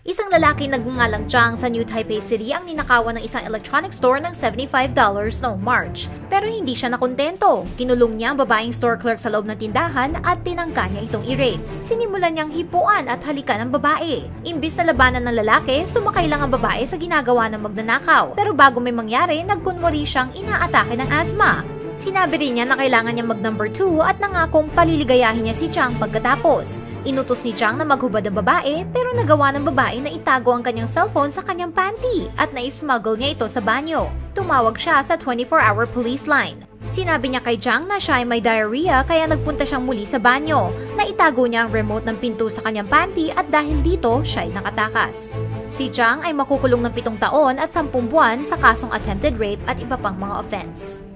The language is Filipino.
Isang lalaki nagngangalang Zhang sa New Taipei City ang ninakawan ng isang electronic store ng $75 noong March. Pero hindi siya nakontento. Kinulong niya ang babaeng store clerk sa loob ng tindahan at tinangka niya itong i-rape. Sinimulan niyang hipuan at halikan ang babae. Imbis na labanan ng lalaki, sumakay lang ang babae sa ginagawa ng magnanakaw. Pero bago may mangyari, nagkunwari siyang inaatake ng asma. Sinabi rin niya na kailangan niya mag number 2 at nangakong paliligayahin niya si Chang pagkatapos. Inutos ni Chang na maghubad ang babae pero nagawa ng babae na itago ang kanyang cellphone sa kanyang panty at na-smuggle niya ito sa banyo. Tumawag siya sa 24-hour police line. Sinabi niya kay Chang na siya ay may diarrhea kaya nagpunta siyang muli sa banyo. Naitago niya ang remote ng pinto sa kanyang panty at dahil dito siya ay nakatakas. Si Chang ay makukulong ng pitong taon at sampung buwan sa kasong attempted rape at iba pang mga offense.